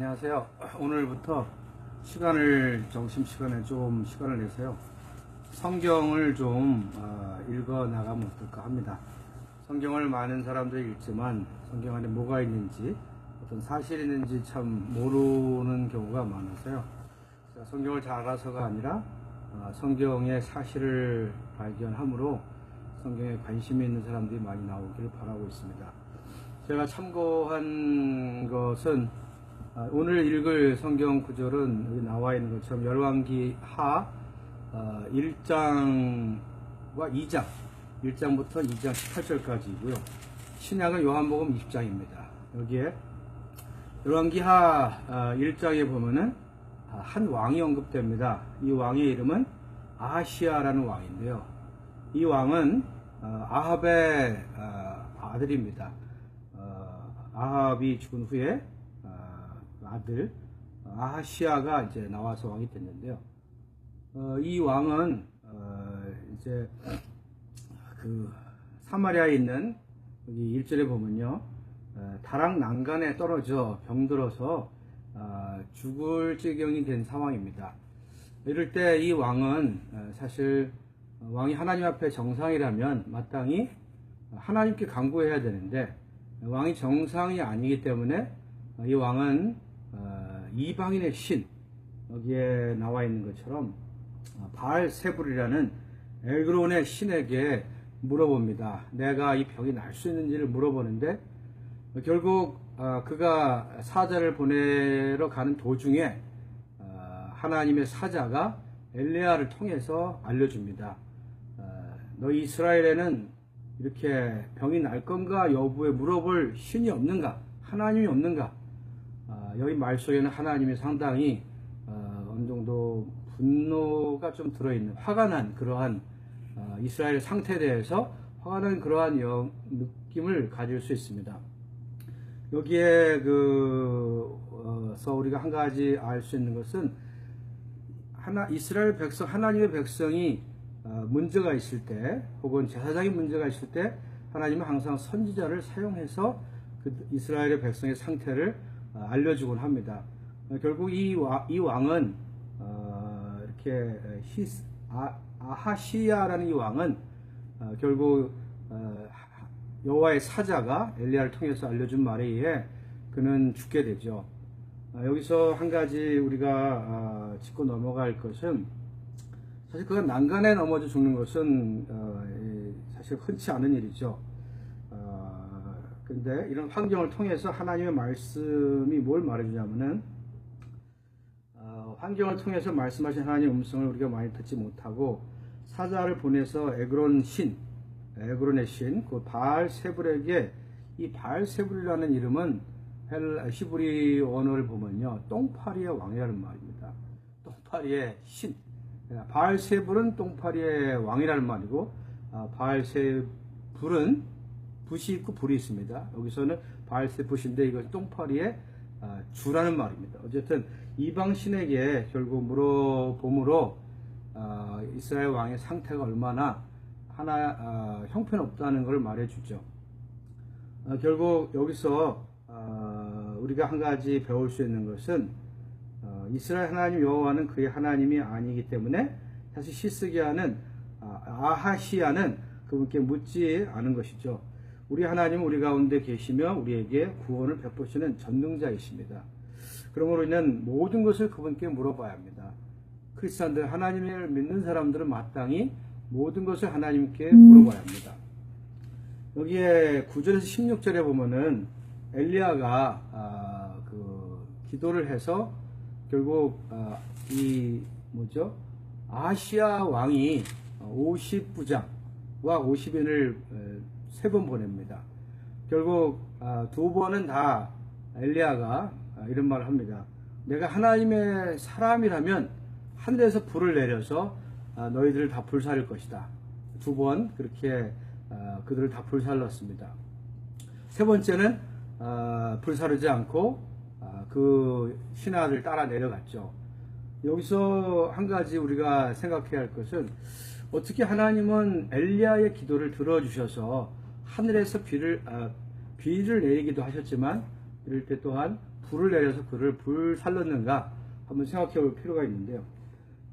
안녕하세요. 오늘부터 시간을 점심 시간에 좀 시간을 내세요. 성경을 좀 어, 읽어 나가면 어떨까 합니다. 성경을 많은 사람들이 읽지만 성경 안에 뭐가 있는지 어떤 사실이 있는지 참 모르는 경우가 많아서요. 자, 성경을 잘 알아서가 아니라 어, 성경의 사실을 발견함으로 성경에 관심이 있는 사람들이 많이 나오기를 바라고 있습니다. 제가 참고한 것은 아, 오늘 읽을 성경 구절은 여기 나와 있는 것처럼 열왕기 하 1장과 2장 1장부터 2장 18절까지이고요. 신약은 요한복음 20장입니다. 여기에 열왕기 하 1장에 보면은 아, 한 왕이 언급됩니다. 이 왕의 이름은 아하시아라는 왕인데요. 이 왕은 어, 아합의 어, 아들입니다. 어, 아합이 죽은 후에 아들 아하시아가 이제 나와서 왕이 됐는데요. 이 왕은 이제 그 사마리아에 있는 여기 1절에 보면요. 다락 난간에 떨어져 병들어서 죽을 지경이 된 상황입니다. 이럴 때 이 왕은 사실 왕이 하나님 앞에 정상이라면 마땅히 하나님께 간구해야 되는데 왕이 정상이 아니기 때문에 이 왕은 이방인의 신 여기에 나와 있는 것처럼 바알 세불이라는 엘그론의 신에게 물어봅니다. 내가 이 병이 날 수 있는지를 물어보는데 결국 그가 사자를 보내러 가는 도중에 하나님의 사자가 엘레아를 통해서 알려줍니다. 너 이스라엘에는 이렇게 병이 날 건가 여부에 물어볼 신이 없는가? 하나님이 없는가? 여기 말 속에는 하나님이 상당히 어, 어느 정도 분노가 좀 들어있는 화가 난 그러한 어, 이스라엘 상태에 대해서 화가 난 그러한 영, 느낌을 가질 수 있습니다. 여기에 그서 우리가 한 가지 알 수 있는 것은 하나 이스라엘 백성 하나님의 백성이 어, 문제가 있을 때 혹은 제사장의 문제가 있을 때 하나님은 항상 선지자를 사용해서 그 이스라엘의 백성의 상태를 어, 알려주곤 합니다. 어, 결국 이, 이 왕은 어, 이렇게 히스, 아, 아하시야라는 이 왕은 어, 결국 어, 여호와의 사자가 엘리야를 통해서 알려준 말에 의해 그는 죽게 되죠. 어, 여기서 한 가지 우리가 짚고 넘어갈 것은 사실 그가 난간에 넘어져 죽는 것은 사실 흔치 않은 일이죠. 근데 이런 환경을 통해서 하나님의 말씀이 뭘 말해주냐면은 어, 환경을 통해서 말씀하신 하나님의 음성을 우리가 많이 듣지 못하고 사자를 보내서 에그론 신, 에그론의 신, 그 바알 세불에게 이 바알 세불이라는 이름은 헬 히브리 언어를 보면요 똥파리의 왕이라는 말입니다. 똥파리의 신. 바알 세불은 똥파리의 왕이라는 말이고 아, 바알 세불은 붓이 있고 불이 있습니다. 여기서는 바알세 붓인데 이건 똥파리의 아, 주라는 말입니다. 어쨌든 이방 신에게 결국 물어봄으로 아, 이스라엘 왕의 상태가 얼마나 하나 아, 형편없다는 것을 말해주죠. 결국 여기서 우리가 한 가지 배울 수 있는 것은 어, 이스라엘 하나님 여호와는 그의 하나님이 아니기 때문에 다시 시스기야는 아하시야는 그분께 묻지 않은 것이죠. 우리 하나님은 우리 가운데 계시며 우리에게 구원을 베푸시는 전능자이십니다. 그러므로 인한 모든 것을 그분께 물어봐야 합니다. 크리스찬들 하나님을 믿는 사람들은 마땅히 모든 것을 하나님께 물어봐야 합니다. 여기에 9절에서 16절에 보면은 엘리야가 아, 그 기도를 해서 결국 아, 이 뭐죠 아시아 왕이 50부장과 50인을 세 번 보냅니다. 결국 아, 두 번은 다 엘리야가 아, 이런 말을 합니다. 내가 하나님의 사람이라면 하늘에서 불을 내려서 아, 너희들을 다 불살릴 것이다. 두 번 그렇게 그들을 다 불살랐습니다. 세 번째는 불사르지 않고 그 신하들 따라 내려갔죠. 여기서 한 가지 우리가 생각해야 할 것은 어떻게 하나님은 엘리야의 기도를 들어주셔서 하늘에서 비를 아, 비를 내리기도 하셨지만 이럴 때 또한 불을 내려서 그를 불살랐는가 한번 생각해 볼 필요가 있는데요.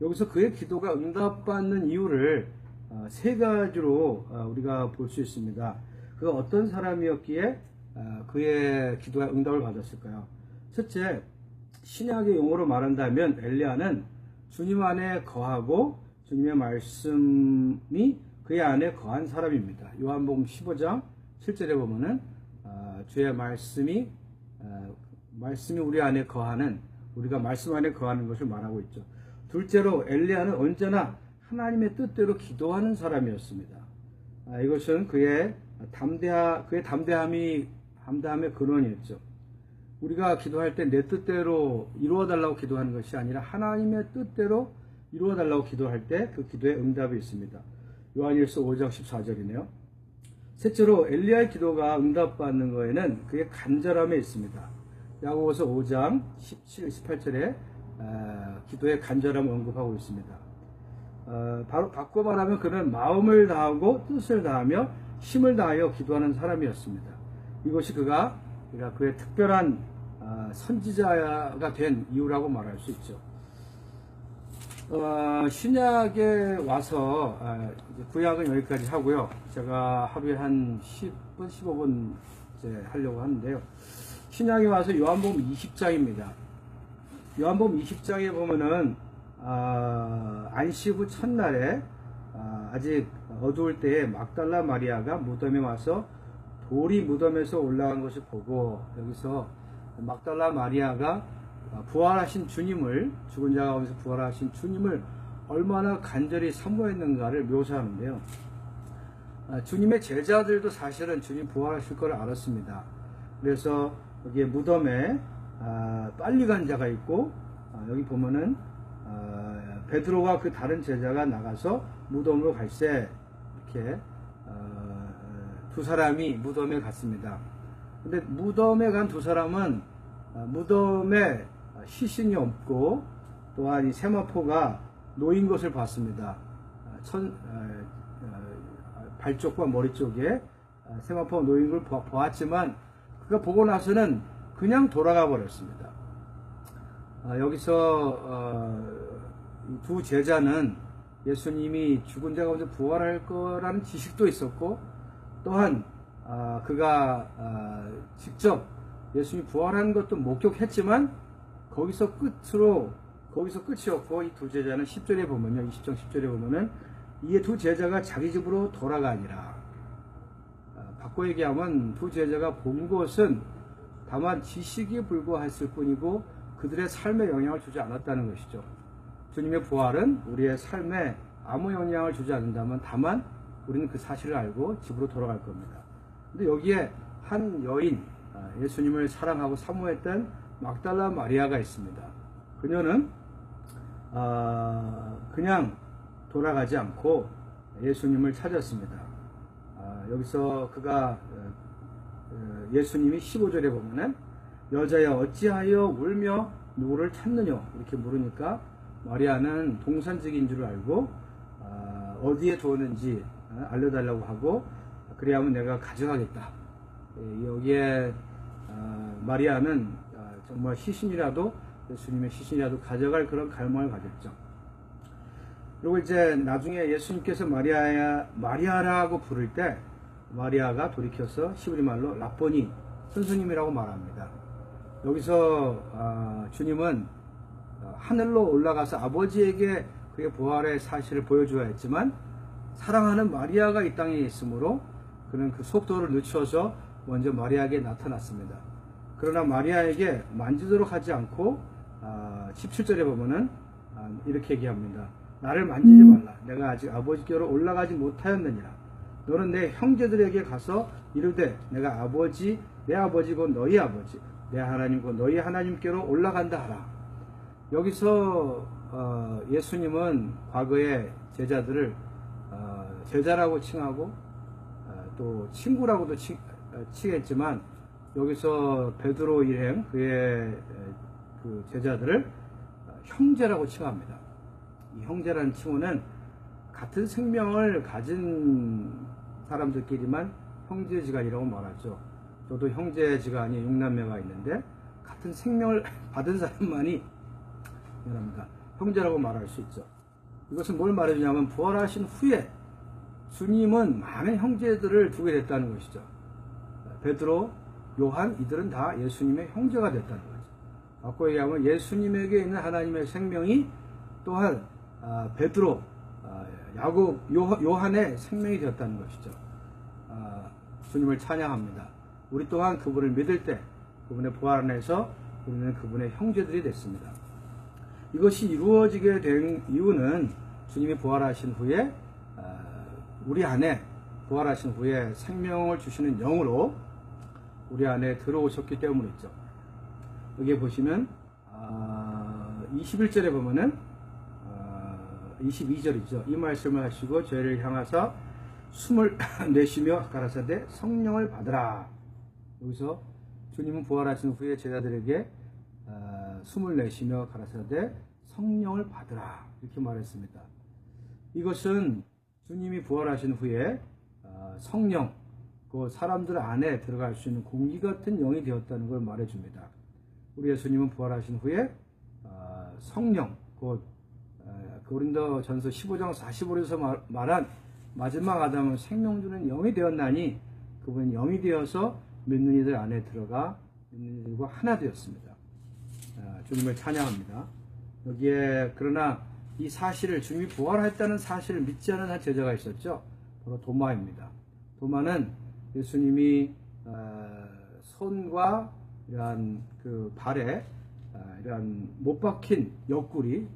여기서 그의 기도가 응답받는 이유를 어, 세 가지로 어, 우리가 볼 수 있습니다. 그가 어떤 사람이었기에 어, 그의 기도가 응답을 받았을까요? 첫째, 신약의 용어로 말한다면 엘리야는 주님 안에 거하고 주님의 말씀이 그의 안에 거한 사람입니다. 요한복음 15장 7절에 보면은 어, 주의 말씀이 어, 말씀이 우리 안에 거하는 우리가 말씀 안에 거하는 것을 말하고 있죠. 둘째로 엘리야는 언제나 하나님의 뜻대로 기도하는 사람이었습니다. 아, 이것은 그의 담대하 그의 담대함이 담대함의 근원이었죠. 우리가 기도할 때 내 뜻대로 이루어 달라고 기도하는 것이 아니라 하나님의 뜻대로 이루어 달라고 기도할 때 그 기도에 응답이 있습니다. 요한일서 5장 14절이네요. 셋째로 엘리야의 기도가 응답받는 거에는 그의 간절함에 있습니다. 야고보서 5장 17, 18절에 어, 기도의 간절함을 언급하고 있습니다. 어, 바로 바꿔 말하면 그는 마음을 다하고 뜻을 다하며 힘을 다하여 기도하는 사람이었습니다. 이것이 그가 그의 특별한 어, 선지자가 된 이유라고 말할 수 있죠. 어, 신약에 와서 어, 이제 구약은 여기까지 하고요. 제가 하루에 한 10분, 15분 이제 하려고 하는데요. 신약에 와서 요한복음 20장입니다. 요한복음 20장에 보면은 아, 안식 후 첫날에 아, 아직 어두울 때에 막달라 마리아가 무덤에 와서 돌이 무덤에서 올라간 것을 보고 여기서 막달라 마리아가 부활하신 주님을 죽은 자 가운데서 부활하신 주님을 얼마나 간절히 사모했는가를 묘사하는데요. 아, 주님의 제자들도 사실은 주님 부활하실 걸 알았습니다. 그래서 여기에 무덤에 아, 빨리 간 자가 있고 아, 여기 보면은 아, 베드로와 그 다른 제자가 나가서 무덤으로 갈새 이렇게 어, 두 사람이 무덤에 갔습니다. 근데 무덤에 간 두 사람은 아, 무덤에 시신이 없고 또한 이 세마포가 놓인 것을 봤습니다. 아, 천, 어, 어, 발쪽과 머리 쪽에 아, 세마포가 놓인 걸 보- 보았지만 그가 보고 나서는 그냥 돌아가 버렸습니다. 아, 여기서 어, 이두 제자는 예수님이 죽은 자 가운데 부활할 거라는 지식도 있었고 또한 아, 그가 아, 직접 예수님이 부활한 것도 목격했지만 거기서 끝으로 거기서 끝이었고 이 두 제자는 10절에 보면요 20장 10절에 보면은 이두 제자가 자기 집으로 돌아가니라 아, 바꿔 얘기하면 두 제자가 본 것은 다만 지식이 불과했을 뿐이고 그들의 삶에 영향을 주지 않았다는 것이죠. 주님의 부활은 우리의 삶에 아무 영향을 주지 않는다면 다만 우리는 그 사실을 알고 집으로 돌아갈 겁니다. 근데 여기에 한 여인, 아, 예수님을 사랑하고 사모했던 막달라 마리아가 있습니다. 그녀는 아, 그냥 돌아가지 않고 예수님을 찾았습니다. 아, 여기서 그가 어, 어, 예수님이 15절에 보면은 여자야 어찌하여 울며 누구를 찾느냐 이렇게 물으니까 마리아는 동산직인 줄 알고 아, 어디에 두었는지 어, 알려달라고 하고 그래야면 내가 가져가겠다. 예, 여기에 아, 마리아는 아, 정말 시신이라도 예수님의 시신이라도 가져갈 그런 갈망을 가졌죠. 그리고 이제 나중에 예수님께서 마리아야 마리아라고 부를 때 마리아가 돌이켜서 시브리 말로 라보니 선생님이라고 말합니다. 여기서 아, 주님은 어, 하늘로 올라가서 아버지에게 그의 부활의 사실을 보여주어야 했지만 사랑하는 마리아가 이 땅에 있으므로 그는 그 속도를 늦춰서 먼저 마리아에게 나타났습니다. 그러나 마리아에게 만지도록 하지 않고 아, 17절에 보면은 아, 이렇게 얘기합니다. 나를 만지지 말라. 내가 아직 아버지께로 올라가지 못하였느니라. 너는 내 형제들에게 가서 이르되 내가 아버지 내 아버지고 너희 아버지 내 하나님고 너희 하나님께로 올라간다 하라. 여기서 어, 예수님은 과거에 제자들을 어, 제자라고 칭하고 어, 또 친구라고도 치, 어, 칭했지만 여기서 베드로 일행 그의 에, 그 제자들을 어, 형제라고 칭합니다. 이 형제라는 칭호는 같은 생명을 가진 사람들끼리만 형제지간이라고 말하죠. 저도 형제지간이 육남매가 있는데 같은 같은 생명을 받은 사람만이 미안합니다. 형제라고 말할 수 있죠. 이것은 뭘 말해주냐면 부활하신 후에 주님은 많은 형제들을 두게 됐다는 것이죠. 베드로, 요한 이들은 다 예수님의 형제가 됐다는 거죠. 바꿔 얘기하면 예수님에게 있는 하나님의 생명이 또한 아, 베드로, 아, 야곱, 요- 요한의 생명이 되었다는 것이죠. 아, 주님을 찬양합니다. 우리 또한 그분을 믿을 때 그분의 부활 안에서 우리는 그분의 형제들이 됐습니다. 이것이 이루어지게 된 이유는 주님이 부활하신 후에 아, 우리 안에 부활하신 후에 생명을 주시는 영으로 우리 안에 들어오셨기 때문이죠. 여기 보시면 아, 21절에 보면은 아, 22절이죠. 이 말씀을 하시고 저희를 향하사 숨을 내쉬며 가라사대 성령을 받으라. 여기서 주님은 부활하신 후에 제자들에게 아, 숨을 내쉬며 가라사대 성령을 받으라 이렇게 말했습니다. 이것은 주님이 부활하신 후에 아, 성령, 그 사람들 안에 들어갈 수 있는 공기 같은 영이 되었다는 걸 말해줍니다. 우리 예수님은 부활하신 후에 아, 성령, 곧 아, 고린도 전서 15장 45절에서 말한 마지막 아담은 생명 주는 영이 되었나니 그분은 영이 되어서 믿는 이들 안에 들어가 믿는 이들과 하나 되었습니다. 아, 주님을 찬양합니다. 여기에 그러나 이 사실을 주님이 부활했다는 사실을 믿지 않은 한 제자가 있었죠. 바로 도마입니다. 도마는 예수님이 아, 손과 이러한 그 발에 아, 이러한 못 박힌 옆구리,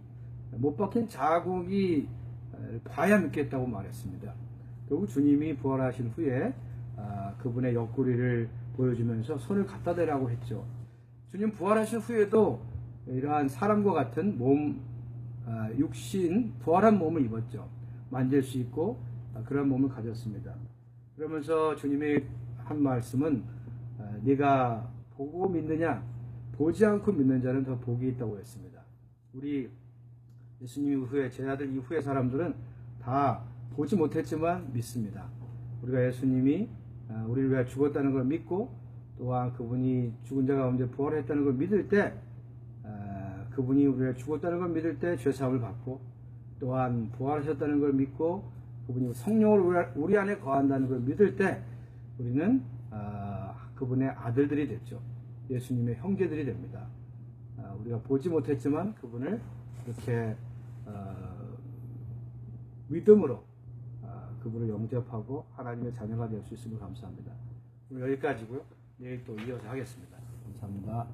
못 박힌 자국이 아, 봐야 믿겠다고 말했습니다. 결국 주님이 부활하신 후에 아, 그분의 옆구리를 보여주면서 손을 갖다 대라고 했죠. 주님 부활하신 후에도 이러한 사람과 같은 몸, 아, 육신, 부활한 몸을 입었죠. 만질 수 있고 아, 그런 몸을 가졌습니다. 그러면서 주님이 한 말씀은 아, 네가 보고 믿느냐 보지 않고 믿는 자는 더 복이 있다고 했습니다. 우리 예수님 이후에 제자들 이후의 사람들은 다 보지 못했지만 믿습니다. 우리가 예수님이 아, 우리를 위해 죽었다는 걸 믿고 또한 그분이 죽은 자 가운데 부활했다는 걸 믿을 때 아, 그분이 우리를 죽었다는 걸 믿을 때 죄사함을 받고 또한 부활하셨다는 걸 믿고 그분이 성령을 우리- 안에 거한다는 걸 믿을 때 우리는 아, 그분의 아들들이 됐죠. 예수님의 형제들이 됩니다. 아, 우리가 보지 못했지만 그분을 이렇게 어, 믿음으로 아, 그분을 영접하고 하나님의 자녀가 될 수 있음을 감사합니다. 오늘 여기까지고요. 내일 또 이어서 하겠습니다. 감사합니다.